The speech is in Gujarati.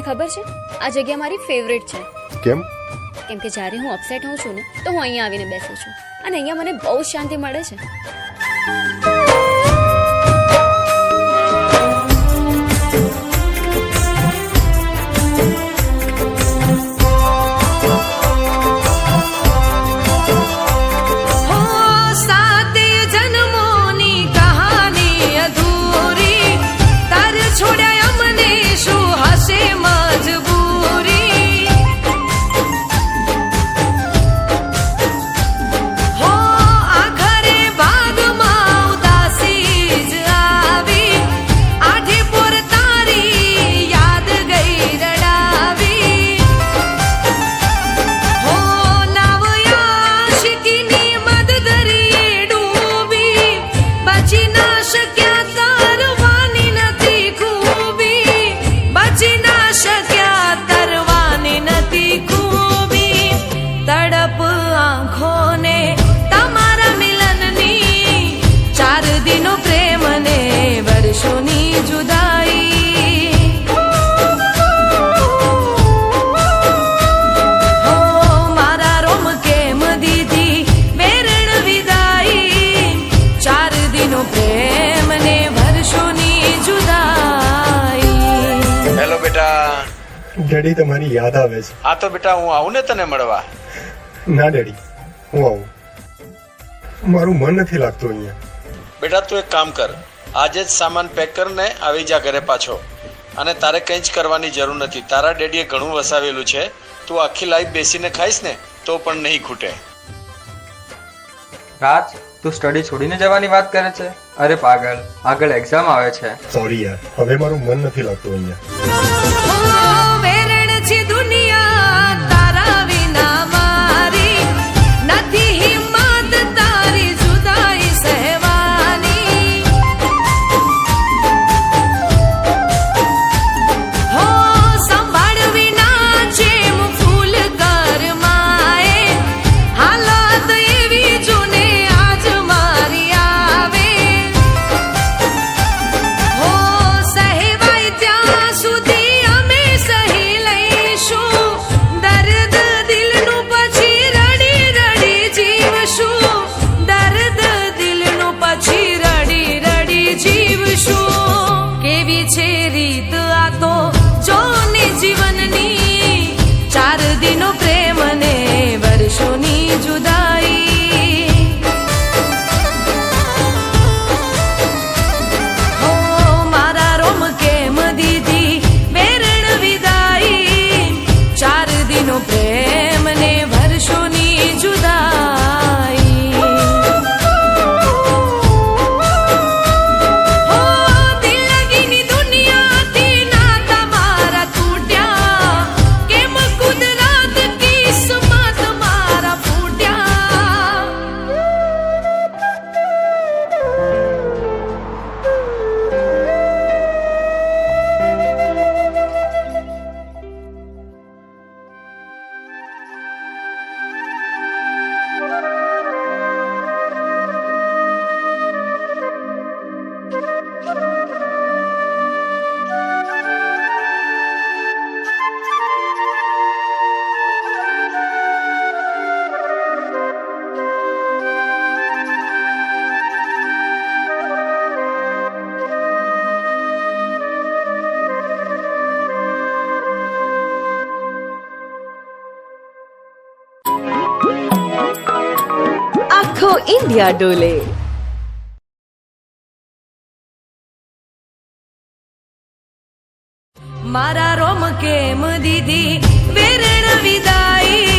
ખબર છે? આ જગ્યા મારી ફેવરેટ છે. કેમ? કેમ કે જ્યારે હું અપસેટ હોઉં છું ને તો હું અહીંયા આવીને બેસું છું. અને અહીંયા મને બહુ શાંતિ મળે છે. વર્ષોની જુદાઈ. હો મારા રોમ કેમ દીધી? વેરણ વિદાઈ. ચાર દિનો પ્રેમ ને વર્ષોની જુદાઈ. હેલો બેટા. ડેડી તમારી યાદ આવે છે. હા તો બેટા હું આવું ને તને મળવા? ના ડેડી હું આવું. મારું મન નથી લાગતું અહીંયા. બેટા તું એક કામ કર. આજે જ સામાન પેક કરીને આવી જા ઘરે પાછો. અને તારે કંઈ જ કરવાની જરૂર નથી. તારા ડેડીએ ઘણું વસાવેલું છે. તું આખી લાઈફ બેસીને ખાઈશ ને તો પણ નહીં ખૂટે. રાજ તું સ્ટડી છોડીને જવાની વાત કરે છે? અરે પાગલ આગળ એક્ઝામ આવે છે. સોરી યાર. હવે મારું મન નથી લાગતું અહીંયા. દિનો ઇન્ડિયા ડોલે મારા રોમ કેમ દીધી? વેરણ વિદાય.